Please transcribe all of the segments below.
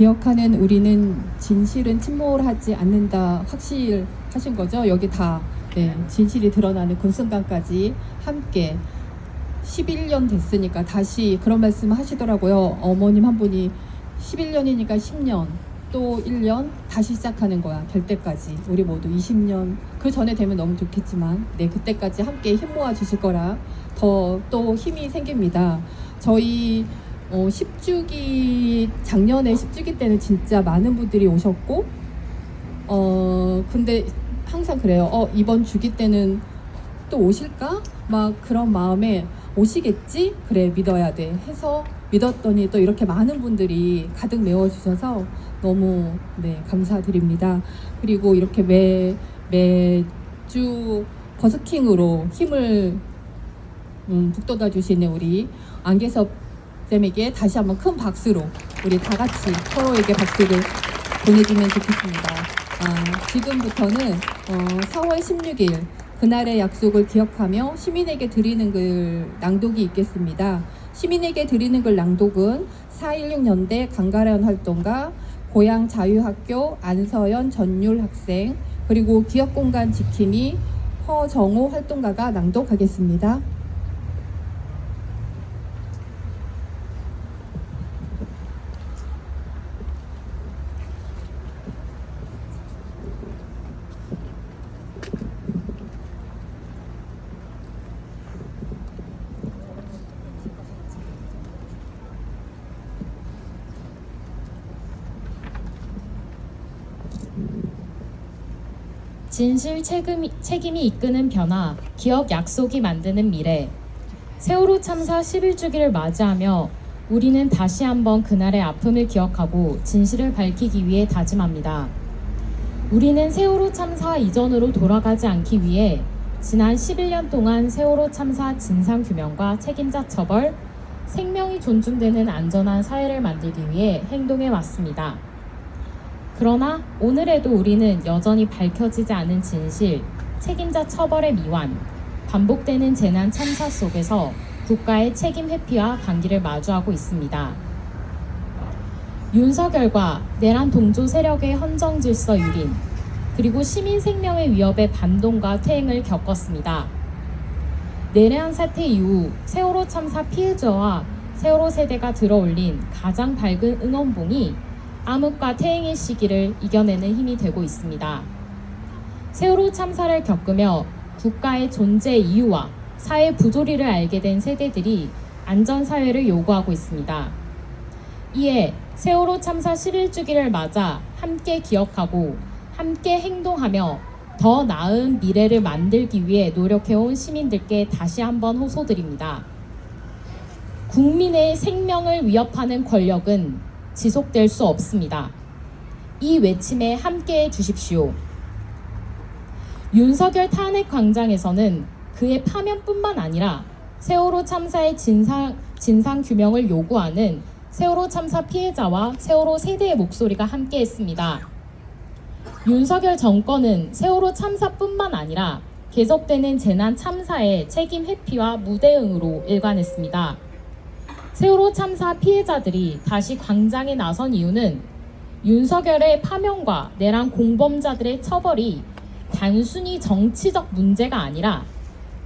기억하는 우리는 진실은 침몰하지 않는다 확실하신 거죠? 여기 다 네, 진실이 드러나는 그 순간까지 함께 11년 됐으니까 다시 그런 말씀 하시더라고요. 어머님 한 분이 11년이니까 10년 또 1년 다시 시작하는 거야. 될 때까지. 우리 모두 20년 그 전에 되면 너무 좋겠지만 네, 그때까지 함께 힘 모아 주실 거라 더 또 힘이 생깁니다. 저희 어, 10주기 작년에 10주기 때는 진짜 많은 분들이 오셨고 어 근데 항상 그래요. 어 이번 주기 때는 또 오실까? 막 그런 마음에 오시겠지? 그래 믿어야 돼 해서 믿었더니 또 이렇게 많은 분들이 가득 메워주셔서 너무 네 감사드립니다. 그리고 이렇게 매 매주 버스킹으로 힘을 음, 북돋아 주시는 우리 안개섭 쌤에게 다시 한번 큰 박수로 우리 다 같이 서로에게 박수를 보내주면 좋겠습니다. 아, 지금부터는 어, 4월 16일 그날의 약속을 기억하며 시민에게 드리는 글 낭독이 있겠습니다. 시민에게 드리는 글 낭독은 416년대 강가련 활동가 고향 자유학교 안서연 전율 학생 그리고 기업공간 지킴이 허정호 활동가가 낭독하겠습니다. 진실 책임이, 책임이 이끄는 변화, 기억 약속이 만드는 미래. 세월호 참사 11주기를 맞이하며 우리는 다시 한번 그날의 아픔을 기억하고 진실을 밝히기 위해 다짐합니다. 우리는 세월호 참사 이전으로 돌아가지 않기 위해 지난 11년 동안 세월호 참사 진상 규명과 책임자 처벌, 생명이 존중되는 안전한 사회를 만들기 위해 행동해 왔습니다. 그러나 오늘에도 우리는 여전히 밝혀지지 않은 진실, 책임자 처벌의 미완, 반복되는 재난 참사 속에서 국가의 책임 회피와 방기를 마주하고 있습니다. 윤석열과 내란 동조 세력의 헌정 질서 유린, 그리고 시민 생명의 위협의 반동과 퇴행을 겪었습니다. 내란 사태 이후 세월호 참사 피해자와 세월호 세대가 들어올린 가장 밝은 응원봉이 암흑과 퇴행의 시기를 이겨내는 힘이 되고 있습니다. 세월호 참사를 겪으며 국가의 존재 이유와 사회 부조리를 알게 된 세대들이 안전사회를 요구하고 있습니다. 이에 세월호 참사 11주기를 맞아 함께 기억하고 함께 행동하며 더 나은 미래를 만들기 위해 노력해온 시민들께 다시 한번 호소드립니다. 국민의 생명을 위협하는 권력은 지속될 수 없습니다. 이 외침에 함께 해 주십시오. 윤석열 탄핵 광장에서는 그의 파면뿐만 아니라 세월호 참사의 진상, 진상 규명을 요구하는 세월호 참사 피해자와 세월호 세대의 목소리가 함께 했습니다. 윤석열 정권은 세월호 참사뿐만 아니라 계속되는 재난 참사의 책임 회피와 무대응으로 일관했습니다. 세월호 참사 피해자들이 다시 광장에 나선 이유는 윤석열의 파면과 내란 공범자들의 처벌이 단순히 정치적 문제가 아니라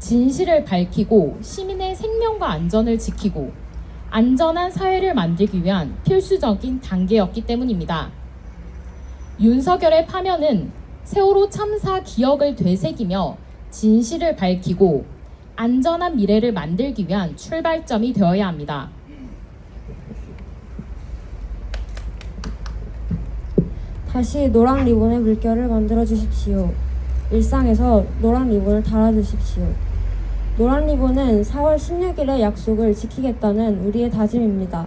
진실을 밝히고 시민의 생명과 안전을 지키고 안전한 사회를 만들기 위한 필수적인 단계였기 때문입니다. 윤석열의 파면은 세월호 참사 기억을 되새기며 진실을 밝히고 안전한 미래를 만들기 위한 출발점이 되어야 합니다. 다시 노란 리본의 물결을 만들어 주십시오. 일상에서 노란 리본을 달아 주십시오. 노란 리본은 4월 16일의 약속을 지키겠다는 우리의 다짐입니다.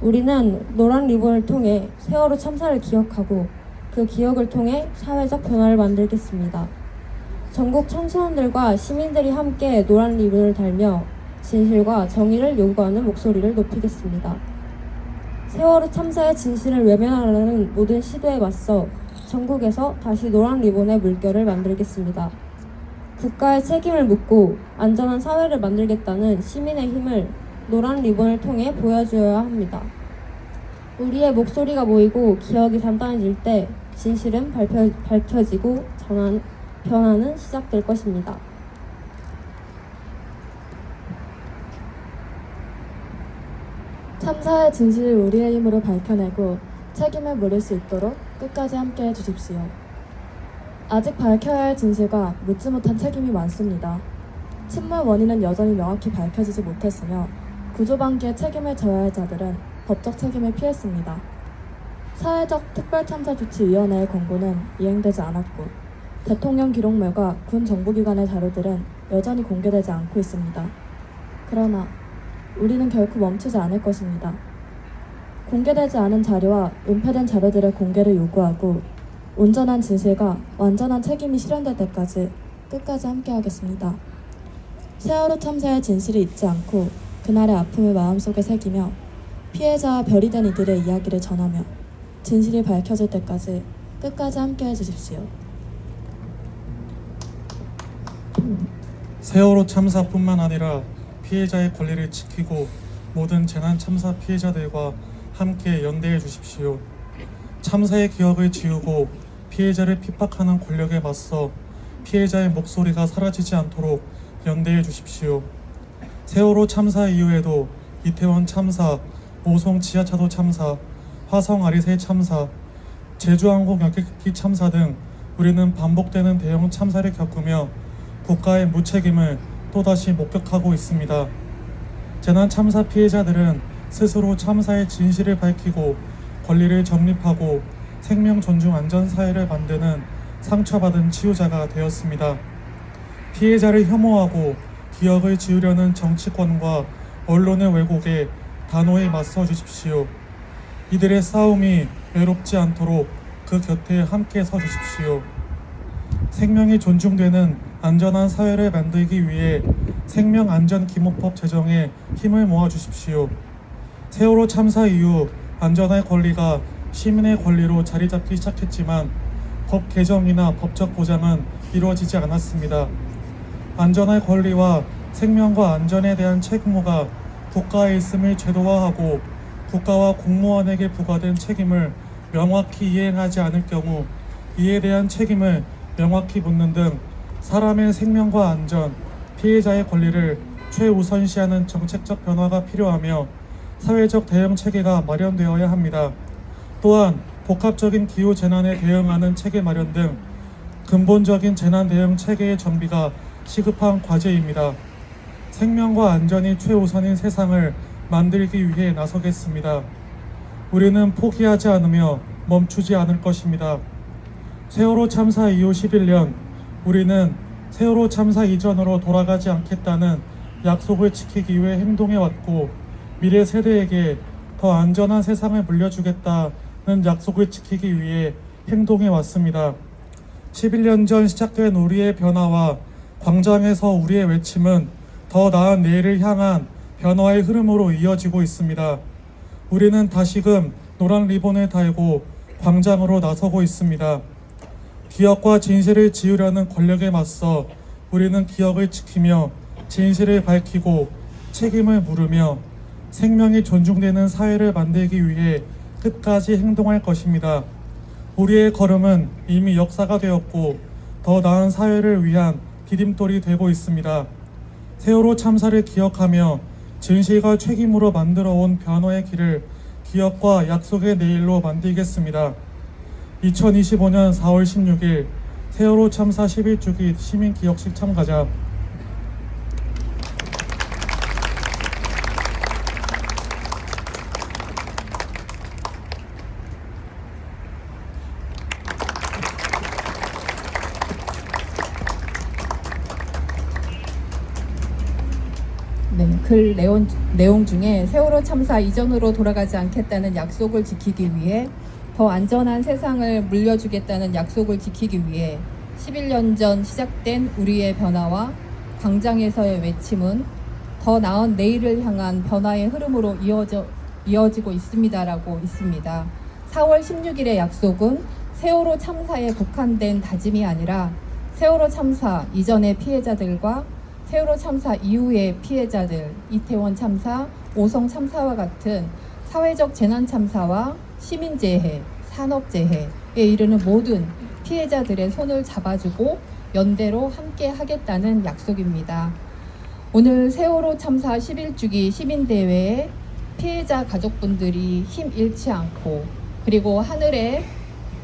우리는 노란 리본을 통해 세월호 참사를 기억하고 그 기억을 통해 사회적 변화를 만들겠습니다. 전국 청소년들과 시민들이 함께 노란 리본을 달며 진실과 정의를 요구하는 목소리를 높이겠습니다. 세월호 참사의 진실을 외면하려는 모든 시도에 맞서 전국에서 다시 노란 리본의 물결을 만들겠습니다. 국가의 책임을 묻고 안전한 사회를 만들겠다는 시민의 힘을 노란 리본을 통해 보여주어야 합니다. 우리의 목소리가 모이고 기억이 단단해질 때 진실은 발표, 밝혀 지고 전환, 변화는 시작될 것입니다. 참사의 진실을 우리의 힘으로 밝혀내고 책임을 물을 수 있도록 끝까지 함께해 주십시오. 아직 밝혀야 할 진실과 묻지 못한 책임이 많습니다. 침몰 원인은 여전히 명확히 밝혀지지 못했으며 구조방기에 책임을 져야 할 자들은 법적 책임을 피했습니다. 사회적 특별참사조치위원회의 권고는 이행되지 않았고 대통령 기록물과 군 정보기관의 자료들은 여전히 공개되지 않고 있습니다. 그러나 우리는 결코 멈추지 않을 것입니다. 공개되지 않은 자료와 은폐된 자료들의 공개를 요구하고 온전한 진실과 완전한 책임이 실현될 때까지 끝까지 함께하겠습니다. 세월호 참사의 진실을 잊지 않고 그날의 아픔을 마음속에 새기며 피해자와 별이 된 이들의 이야기를 전하며 진실이 밝혀질 때까지 끝까지 함께해 주십시오. 세월호 참사뿐만 아니라 피해자의 권리를 지키고 모든 재난 참사 피해자들과 함께 연대해 주십시오. 참사의 기억을 지우고 피해자를 핍박하는 권력에 맞서 피해자의 목소리가 사라지지 않도록 연대해 주십시오. 세월호 참사 이후에도 이태원 참사, 오송 지하차도 참사, 화성 아리새 참사, 제주항공 여객기 참사 등 우리는 반복되는 대형 참사를 겪으며 국가의 무책임을 또다시 목격하고 있습니다. 재난 참사 피해자들은 스스로 참사의 진실을 밝히고 권리를 정립하고 생명 존중 안전 사회를 만드는 상처받은 치유자가 되었습니다. 피해자를 혐오하고 기억을 지우려는 정치권과 언론의 왜곡에 단호히 맞서 주십시오. 이들의 싸움이 외롭지 않도록 그 곁에 함께 서 주십시오. 생명이 존중되는 안전한 사회를 만들기 위해 생명안전기본법 제정에 힘을 모아 주십시오. 세월호 참사 이후 안전할 권리가 시민의 권리로 자리 잡기 시작했지만 법 개정이나 법적 보장은 이루어지지 않았습니다. 안전할 권리와 생명과 안전에 대한 책무가 국가에 있음을 제도화하고 국가와 공무원에게 부과된 책임을 명확히 이행하지 않을 경우 이에 대한 책임을 명확히 묻는 등 사람의 생명과 안전, 피해자의 권리를 최우선시하는 정책적 변화가 필요하며 사회적 대응 체계가 마련되어야 합니다. 또한 복합적인 기후 재난에 대응하는 체계 마련 등 근본적인 재난 대응 체계의 정비가 시급한 과제입니다. 생명과 안전이 최우선인 세상을 만들기 위해 나서겠습니다. 우리는 포기하지 않으며 멈추지 않을 것입니다. 세월호 참사 이후 11년 우리는 세월호 참사 이전으로 돌아가지 않겠다는 약속을 지키기 위해 행동해 왔고 미래 세대에게 더 안전한 세상을 물려주겠다는 약속을 지키기 위해 행동해 왔습니다. 11년 전 시작된 우리의 변화와 광장에서 우리의 외침은 더 나은 내일을 향한 변화의 흐름으로 이어지고 있습니다. 우리는 다시금 노란 리본을 달고 광장으로 나서고 있습니다. 기억과 진실을 지우려는 권력에 맞서 우리는 기억을 지키며 진실을 밝히고 책임을 물으며 생명이 존중되는 사회를 만들기 위해 끝까지 행동할 것입니다. 우리의 걸음은 이미 역사가 되었고 더 나은 사회를 위한 디딤돌이 되고 있습니다. 세월호 참사를 기억하며 진실과 책임으로 만들어 온 변화의 길을 기억과 약속의 내일로 만들겠습니다. 2025년 4월 16일 세월호 참사 11주기 시민 기억식 참가자. 네, 글 내용, 내용 중에 세월호 참사 이전으로 돌아가지 않겠다는 약속을 지키기 위해 더 안전한 세상을 물려주겠다는 약속을 지키기 위해 11년 전 시작된 우리의 변화와 광장에서의 외침은 더 나은 내일을 향한 변화의 흐름으로 이어져, 이어지고 있습니다라고 있습니다. 4월 16일의 약속은 세월호 참사에 국한된 다짐이 아니라 세월호 참사 이전의 피해자들과 세월호 참사 이후의 피해자들, 이태원 참사, 오성 참사와 같은 사회적 재난 참사와 시민재해, 산업재해에 이르는 모든 피해자들의 손을 잡아주고 연대로 함께 하겠다는 약속입니다. 오늘 세월호 참사 11주기 시민대회에 피해자 가족분들이 힘 잃지 않고 그리고 하늘에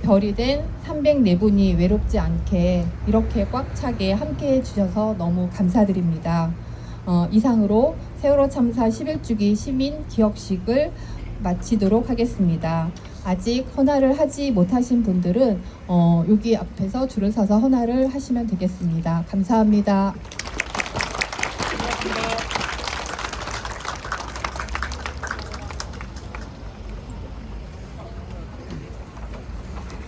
별이 된 304분이 외롭지 않게 이렇게 꽉 차게 함께 해주셔서 너무 감사드립니다. 어, 이상으로 세월호 참사 11주기 시민 기억식을 마치도록 하겠습니다. 아직 헌화를 하지 못하신 분들은 어, 여기 앞에서 줄을 서서 헌화를 하시면 되겠습니다. 감사합니다.